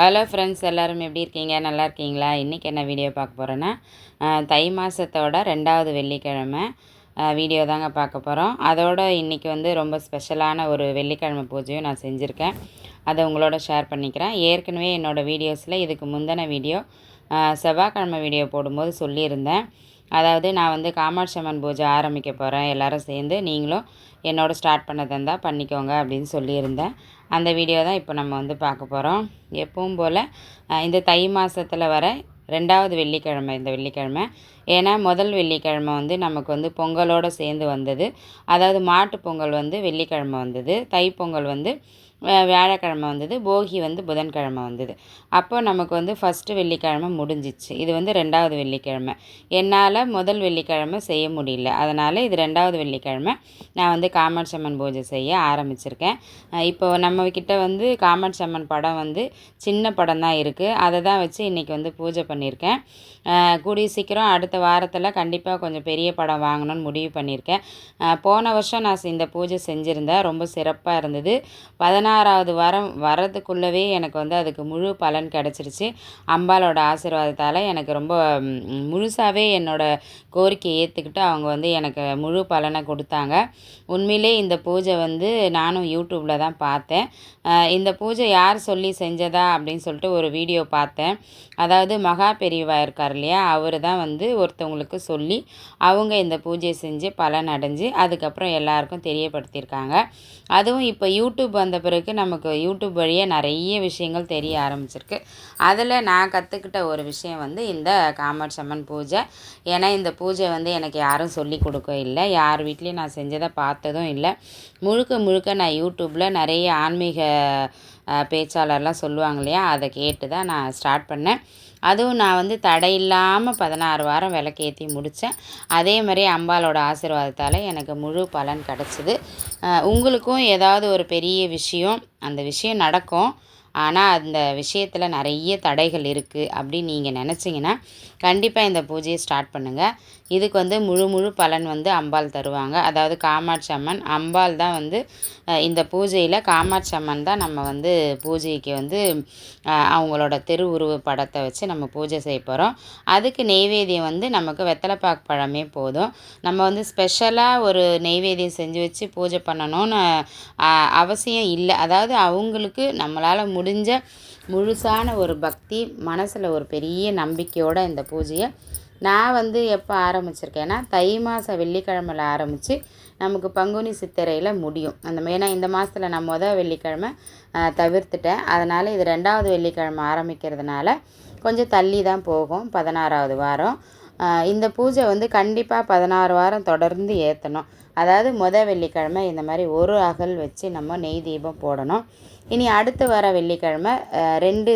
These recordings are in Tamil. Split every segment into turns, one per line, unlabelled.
ஹலோ ஃப்ரெண்ட்ஸ் எல்லோரும் எப்படி இருக்கீங்க நல்லா இருக்கீங்களா இன்றைக்கி என்ன வீடியோ பார்க்க போகிறேன்னா தை மாதத்தோட ரெண்டாவது வெள்ளிக்கிழமை வீடியோ தாங்க பார்க்க போகிறோம் அதோட இன்றைக்கி வந்து ரொம்ப ஸ்பெஷலான ஒரு வெள்ளிக்கிழமை பூஜையும் நான் செஞ்சுருக்கேன் அதை உங்களோட ஷேர் பண்ணிக்கிறேன் ஏற்கனவே என்னோடய வீடியோஸில் இதுக்கு முந்தின வீடியோ செவ்வாய்க்கிழமை வீடியோ போடும்போது சொல்லியிருந்தேன் அதாவது நான் வந்து காமாட்சி அம்மன் பூஜை ஆரம்பிக்க போகிறேன் எல்லோரும் சேர்ந்து நீங்களும் என்னோட ஸ்டார்ட் பண்ணதாக இருந்தால் பண்ணிக்கோங்க அப்படின்னு சொல்லியிருந்தேன் அந்த வீடியோ தான் இப்போ நம்ம வந்து பார்க்க போகிறோம் எப்பவும் போல் இந்த தை மாதத்தில் வர ரெண்டாவது வெள்ளிக்கிழமை இந்த வெள்ளிக்கிழமை ஏன்னா முதல் வெள்ளிக்கிழமை வந்து நமக்கு வந்து பொங்கலோடு சேர்ந்து வந்தது அதாவது மாட்டு பொங்கல் வந்து வெள்ளிக்கிழமை வந்தது தைப்பொங்கல் வந்து வியாழக்கிழமை வந்தது போகி வந்து புதன்கிழமை வந்தது அப்போது நமக்கு வந்து ஃபஸ்ட்டு வெள்ளிக்கிழமை முடிஞ்சிச்சு இது வந்து ரெண்டாவது வெள்ளிக்கிழமை என்னால் முதல் வெள்ளிக்கிழமை செய்ய முடியல அதனால் இது ரெண்டாவது வெள்ளிக்கிழமை நான் வந்து காமட் சம்மன் பூஜை செய்ய ஆரம்பிச்சிருக்கேன் இப்போ கிட்ட வந்து காமட் சம்மன் படம் வந்து சின்ன படம் தான் இருக்குது அதை தான் வச்சு இன்றைக்கி வந்து பூஜை பண்ணியிருக்கேன் கூடிய சீக்கிரம் அடுத்த வாரத்தில் கண்டிப்பாக கொஞ்சம் பெரிய படம் வாங்கணும்னு முடிவு பண்ணியிருக்கேன் போன வருஷம் நான் இந்த பூஜை செஞ்சுருந்தேன் ரொம்ப சிறப்பாக இருந்தது பதினாறு பதினாறாவது வாரம் வரதுக்குள்ளவே எனக்கு வந்து அதுக்கு முழு பலன் கிடச்சிருச்சு அம்பாலோட ஆசீர்வாதத்தால் எனக்கு ரொம்ப முழுசாகவே என்னோடய கோரிக்கையை ஏற்றுக்கிட்டு அவங்க வந்து எனக்கு முழு பலனை கொடுத்தாங்க உண்மையிலே இந்த பூஜை வந்து நானும் யூடியூப்பில் தான் பார்த்தேன் இந்த பூஜை யார் சொல்லி செஞ்சதா அப்படின்னு சொல்லிட்டு ஒரு வீடியோ பார்த்தேன் அதாவது மகா பெரியவா இருக்கார் இல்லையா அவர் தான் வந்து ஒருத்தவங்களுக்கு சொல்லி அவங்க இந்த பூஜை செஞ்சு பலன் அடைஞ்சு அதுக்கப்புறம் எல்லாருக்கும் தெரியப்படுத்தியிருக்காங்க அதுவும் இப்போ யூடியூப் வந்த பிறகு இன்றைக்கு நமக்கு யூடியூப் வழியே நிறைய விஷயங்கள் தெரிய ஆரம்பிச்சிருக்கு அதில் நான் கற்றுக்கிட்ட ஒரு விஷயம் வந்து இந்த காமட் சம்மன் பூஜை ஏன்னா இந்த பூஜை வந்து எனக்கு யாரும் சொல்லி கொடுக்க இல்லை யார் வீட்லேயும் நான் செஞ்சதை பார்த்ததும் இல்லை முழுக்க முழுக்க நான் யூடியூப்பில் நிறைய ஆன்மீக பேச்சாளர்லாம் சொல்லுவாங்க இல்லையா அதை கேட்டு தான் நான் ஸ்டார்ட் பண்ணேன் அதுவும் நான் வந்து தடை இல்லாமல் பதினாறு வாரம் விளக்கேற்றி முடித்தேன் அதே மாதிரி அம்பாலோட ஆசீர்வாதத்தால் எனக்கு முழு பலன் கிடச்சிது உங்களுக்கும் ஏதாவது ஒரு பெரிய விஷயம் அந்த விஷயம் நடக்கும் ஆனால் அந்த விஷயத்தில் நிறைய தடைகள் இருக்குது அப்படின்னு நீங்கள் நினச்சிங்கன்னா கண்டிப்பாக இந்த பூஜையை ஸ்டார்ட் பண்ணுங்கள் இதுக்கு வந்து முழு முழு பலன் வந்து அம்பாள் தருவாங்க அதாவது காமாட்சி அம்மன் அம்பாள் தான் வந்து இந்த பூஜையில் காமாட்சி அம்மன் தான் நம்ம வந்து பூஜைக்கு வந்து அவங்களோட தெரு உருவ படத்தை வச்சு நம்ம பூஜை செய்ய போகிறோம் அதுக்கு நெய்வேதியம் வந்து நமக்கு வெத்தலைப்பாக்கு பழமே போதும் நம்ம வந்து ஸ்பெஷலாக ஒரு நெய்வேதியம் செஞ்சு வச்சு பூஜை பண்ணணும்னு அவசியம் இல்லை அதாவது அவங்களுக்கு நம்மளால் முடிஞ்ச முழுசான ஒரு பக்தி மனசில் ஒரு பெரிய நம்பிக்கையோட இந்த பூஜையை நான் வந்து எப்போ ஆரம்பிச்சிருக்கேன்னா தை மாத வெள்ளிக்கிழமையில் ஆரம்பித்து நமக்கு பங்குனி சித்திரையில் முடியும் அந்த ஏன்னா இந்த மாதத்தில் நான் மொதல் வெள்ளிக்கிழமை தவிர்த்துட்டேன் அதனால் இது ரெண்டாவது வெள்ளிக்கிழமை ஆரம்பிக்கிறதுனால கொஞ்சம் தள்ளி தான் போகும் பதினாறாவது வாரம் இந்த பூஜை வந்து கண்டிப்பாக பதினாறு வாரம் தொடர்ந்து ஏற்றணும் அதாவது முத வெள்ளிக்கிழமை இந்த மாதிரி ஒரு அகல் வச்சு நம்ம நெய் தீபம் போடணும் இனி அடுத்து வர வெள்ளிக்கிழமை ரெண்டு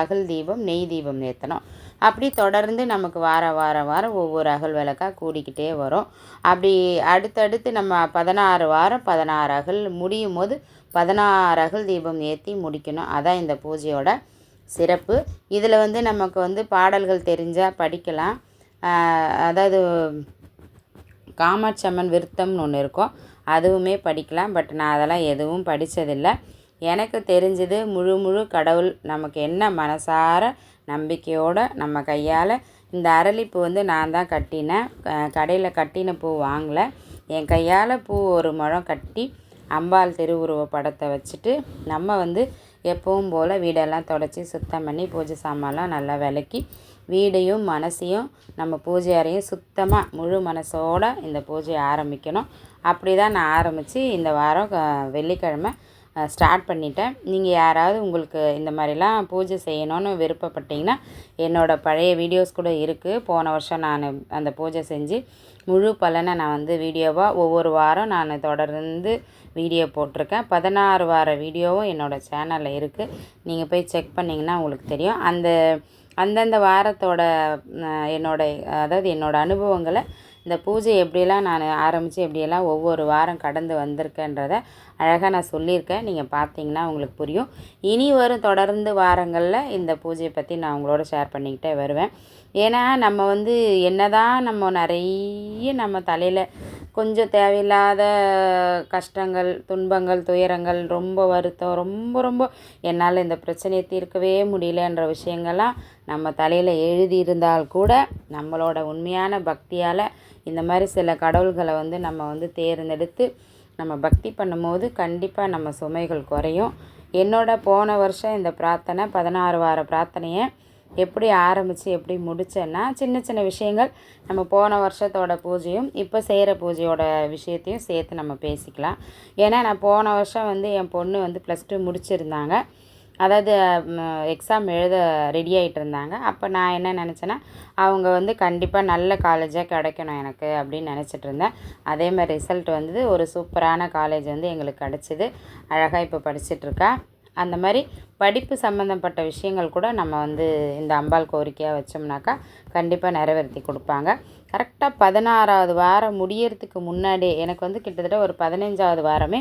அகல் தீபம் நெய் தீபம் ஏற்றணும் அப்படி தொடர்ந்து நமக்கு வார வார வாரம் ஒவ்வொரு அகல் விளக்காக கூடிக்கிட்டே வரும் அப்படி அடுத்தடுத்து நம்ம பதினாறு வாரம் பதினாறு அகல் முடியும் போது பதினாறு அகல் தீபம் ஏற்றி முடிக்கணும் அதான் இந்த பூஜையோட சிறப்பு இதில் வந்து நமக்கு வந்து பாடல்கள் தெரிஞ்சால் படிக்கலாம் அதாவது காமாட்சம்மன் விருத்தம்னு ஒன்று இருக்கும் அதுவுமே படிக்கலாம் பட் நான் அதெல்லாம் எதுவும் படித்ததில்லை எனக்கு தெரிஞ்சது முழு முழு கடவுள் நமக்கு என்ன மனசார நம்பிக்கையோடு நம்ம கையால் இந்த அரளிப்பூ வந்து நான் தான் கட்டினேன் கடையில் கட்டின பூ வாங்கலை என் கையால் பூ ஒரு முழம் கட்டி அம்பாள் திருவுருவ படத்தை வச்சுட்டு நம்ம வந்து எப்பவும் போல் வீடெல்லாம் தொடச்சி சுத்தம் பண்ணி பூஜை சாமான்லாம் நல்லா விளக்கி வீடையும் மனசையும் நம்ம பூஜை அறையும் சுத்தமாக முழு மனசோடு இந்த பூஜையை ஆரம்பிக்கணும் அப்படி தான் நான் ஆரம்பித்து இந்த வாரம் வெள்ளிக்கிழமை ஸ்டார்ட் பண்ணிட்டேன் நீங்கள் யாராவது உங்களுக்கு இந்த மாதிரிலாம் பூஜை செய்யணும்னு விருப்பப்பட்டீங்கன்னா என்னோடய பழைய வீடியோஸ் கூட இருக்குது போன வருஷம் நான் அந்த பூஜை செஞ்சு முழு பலனை நான் வந்து வீடியோவாக ஒவ்வொரு வாரம் நான் தொடர்ந்து வீடியோ போட்டிருக்கேன் பதினாறு வார வீடியோவும் என்னோடய சேனலில் இருக்குது நீங்கள் போய் செக் பண்ணிங்கன்னா உங்களுக்கு தெரியும் அந்த அந்தந்த வாரத்தோட என்னோட அதாவது என்னோடய அனுபவங்களை இந்த பூஜை எப்படியெல்லாம் நான் ஆரம்பித்து எப்படியெல்லாம் ஒவ்வொரு வாரம் கடந்து வந்திருக்கேன்றத அழகாக நான் சொல்லியிருக்கேன் நீங்கள் பார்த்தீங்கன்னா உங்களுக்கு புரியும் இனி வரும் தொடர்ந்து வாரங்களில் இந்த பூஜையை பற்றி நான் உங்களோட ஷேர் பண்ணிக்கிட்டே வருவேன் ஏன்னா நம்ம வந்து என்ன தான் நம்ம நிறைய நம்ம தலையில் கொஞ்சம் தேவையில்லாத கஷ்டங்கள் துன்பங்கள் துயரங்கள் ரொம்ப வருத்தம் ரொம்ப ரொம்ப என்னால் இந்த பிரச்சனையை தீர்க்கவே முடியலன்ற விஷயங்கள்லாம் நம்ம தலையில் எழுதியிருந்தால் கூட நம்மளோட உண்மையான பக்தியால் இந்த மாதிரி சில கடவுள்களை வந்து நம்ம வந்து தேர்ந்தெடுத்து நம்ம பக்தி பண்ணும்போது கண்டிப்பாக நம்ம சுமைகள் குறையும் என்னோட போன வருஷம் இந்த பிரார்த்தனை பதினாறு வார பிரார்த்தனையை எப்படி ஆரம்பித்து எப்படி முடித்தேன்னா சின்ன சின்ன விஷயங்கள் நம்ம போன வருஷத்தோட பூஜையும் இப்போ செய்கிற பூஜையோட விஷயத்தையும் சேர்த்து நம்ம பேசிக்கலாம் ஏன்னா நான் போன வருஷம் வந்து என் பொண்ணு வந்து ப்ளஸ் டூ முடிச்சிருந்தாங்க அதாவது எக்ஸாம் எழுத ரெடி ஆகிட்டு இருந்தாங்க அப்போ நான் என்ன நினச்சேன்னா அவங்க வந்து கண்டிப்பாக நல்ல காலேஜாக கிடைக்கணும் எனக்கு அப்படின்னு நினச்சிட்டு இருந்தேன் அதே மாதிரி ரிசல்ட் வந்து ஒரு சூப்பரான காலேஜ் வந்து எங்களுக்கு கிடச்சிது அழகாக இப்போ படிச்சிட்ருக்கா அந்த மாதிரி படிப்பு சம்மந்தப்பட்ட விஷயங்கள் கூட நம்ம வந்து இந்த அம்பாள் கோரிக்கையாக வச்சோம்னாக்கா கண்டிப்பாக நிறைவேற்றி கொடுப்பாங்க கரெக்டாக பதினாறாவது வாரம் முடியறதுக்கு முன்னாடி எனக்கு வந்து கிட்டத்தட்ட ஒரு பதினஞ்சாவது வாரமே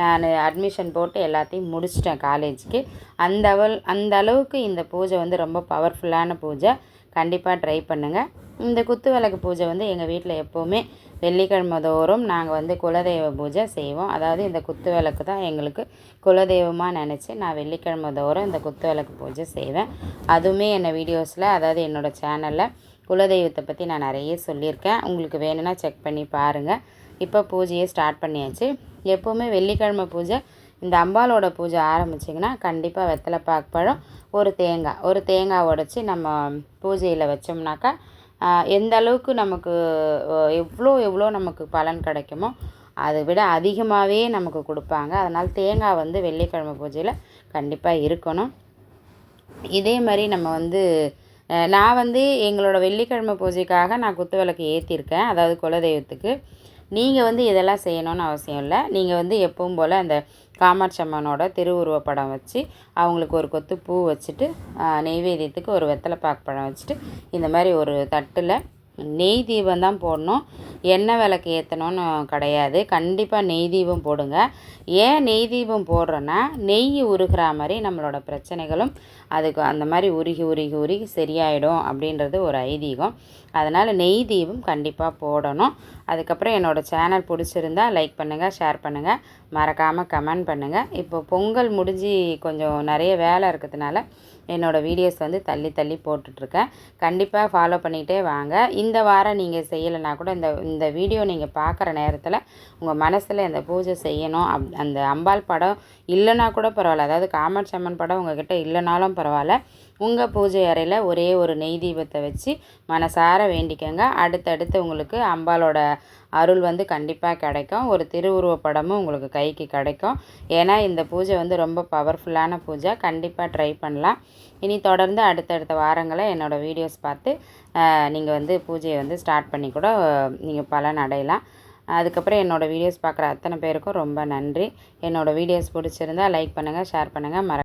நான் அட்மிஷன் போட்டு எல்லாத்தையும் முடிச்சிட்டேன் காலேஜுக்கு அந்த அவள் அந்த அளவுக்கு இந்த பூஜை வந்து ரொம்ப பவர்ஃபுல்லான பூஜை கண்டிப்பாக ட்ரை பண்ணுங்கள் இந்த குத்து விளக்கு பூஜை வந்து எங்கள் வீட்டில் எப்போவுமே வெள்ளிக்கிழமை தோறும் நாங்கள் வந்து குலதெய்வ பூஜை செய்வோம் அதாவது இந்த குத்து விளக்கு தான் எங்களுக்கு குலதெய்வமாக நினச்சி நான் வெள்ளிக்கிழமை தோறும் இந்த குத்து விளக்கு பூஜை செய்வேன் அதுவுமே என்னை வீடியோஸில் அதாவது என்னோடய சேனலில் குலதெய்வத்தை பற்றி நான் நிறைய சொல்லியிருக்கேன் உங்களுக்கு வேணும்னா செக் பண்ணி பாருங்கள் இப்போ பூஜையை ஸ்டார்ட் பண்ணியாச்சு எப்போவுமே வெள்ளிக்கிழமை பூஜை இந்த அம்பாலோட பூஜை ஆரம்பிச்சிங்கன்னா கண்டிப்பாக வெத்தலை பாக்கு பழம் ஒரு தேங்காய் ஒரு தேங்காய் உடச்சி நம்ம பூஜையில் வச்சோம்னாக்கா எந்த அளவுக்கு நமக்கு எவ்வளோ எவ்வளோ நமக்கு பலன் கிடைக்குமோ அதை விட அதிகமாகவே நமக்கு கொடுப்பாங்க அதனால் தேங்காய் வந்து வெள்ளிக்கிழமை பூஜையில் கண்டிப்பாக இருக்கணும் இதே மாதிரி நம்ம வந்து நான் வந்து எங்களோட வெள்ளிக்கிழமை பூஜைக்காக நான் குத்து விளக்கு ஏற்றிருக்கேன் அதாவது குலதெய்வத்துக்கு நீங்கள் வந்து இதெல்லாம் செய்யணும்னு அவசியம் இல்லை நீங்கள் வந்து எப்பவும் போல் அந்த காமாட்சி அம்மனோட திருவுருவப்படம் வச்சு அவங்களுக்கு ஒரு கொத்து பூ வச்சுட்டு நெய்வேதியத்துக்கு ஒரு வெத்தலை பாக்கு பழம் வச்சுட்டு இந்த மாதிரி ஒரு தட்டில் நெய் தீபம் தான் போடணும் எண்ணெய் விளக்கு ஏற்றணும்னு கிடையாது கண்டிப்பாக நெய் தீபம் போடுங்க ஏன் நெய் தீபம் போடுறோன்னா நெய் உருகிற மாதிரி நம்மளோட பிரச்சனைகளும் அதுக்கு அந்த மாதிரி உருகி உருகி உருகி சரியாயிடும் அப்படின்றது ஒரு ஐதீகம் அதனால் நெய் தீபம் கண்டிப்பாக போடணும் அதுக்கப்புறம் என்னோடய சேனல் பிடிச்சிருந்தா லைக் பண்ணுங்கள் ஷேர் பண்ணுங்கள் மறக்காமல் கமெண்ட் பண்ணுங்கள் இப்போ பொங்கல் முடிஞ்சு கொஞ்சம் நிறைய வேலை இருக்கிறதுனால என்னோடய வீடியோஸ் வந்து தள்ளி தள்ளி போட்டுட்ருக்கேன் கண்டிப்பாக ஃபாலோ பண்ணிகிட்டே வாங்க இந்த வாரம் நீங்கள் செய்யலைனா கூட இந்த இந்த வீடியோ நீங்கள் பார்க்குற நேரத்தில் உங்கள் மனசில் இந்த பூஜை செய்யணும் அப் அந்த அம்பாள் படம் இல்லைனா கூட பரவாயில்ல அதாவது காமட் சம்மன் படம் உங்ககிட்ட இல்லைனாலும் பரவாயில்ல உங்கள் பூஜை அறையில் ஒரே ஒரு நெய் தீபத்தை வச்சு மனசார வேண்டிக்கங்க அடுத்தடுத்து உங்களுக்கு அம்பாலோட அருள் வந்து கண்டிப்பாக கிடைக்கும் ஒரு திருவுருவ படமும் உங்களுக்கு கைக்கு கிடைக்கும் ஏன்னா இந்த பூஜை வந்து ரொம்ப பவர்ஃபுல்லான பூஜை கண்டிப்பாக ட்ரை பண்ணலாம் இனி தொடர்ந்து அடுத்தடுத்த வாரங்களை என்னோடய வீடியோஸ் பார்த்து நீங்கள் வந்து பூஜையை வந்து ஸ்டார்ட் பண்ணி கூட நீங்கள் பலன் அடையலாம் அதுக்கப்புறம் என்னோடய வீடியோஸ் பார்க்குற அத்தனை பேருக்கும் ரொம்ப நன்றி என்னோடய வீடியோஸ் பிடிச்சிருந்தால் லைக் பண்ணுங்கள் ஷேர் பண்ணுங்கள் மற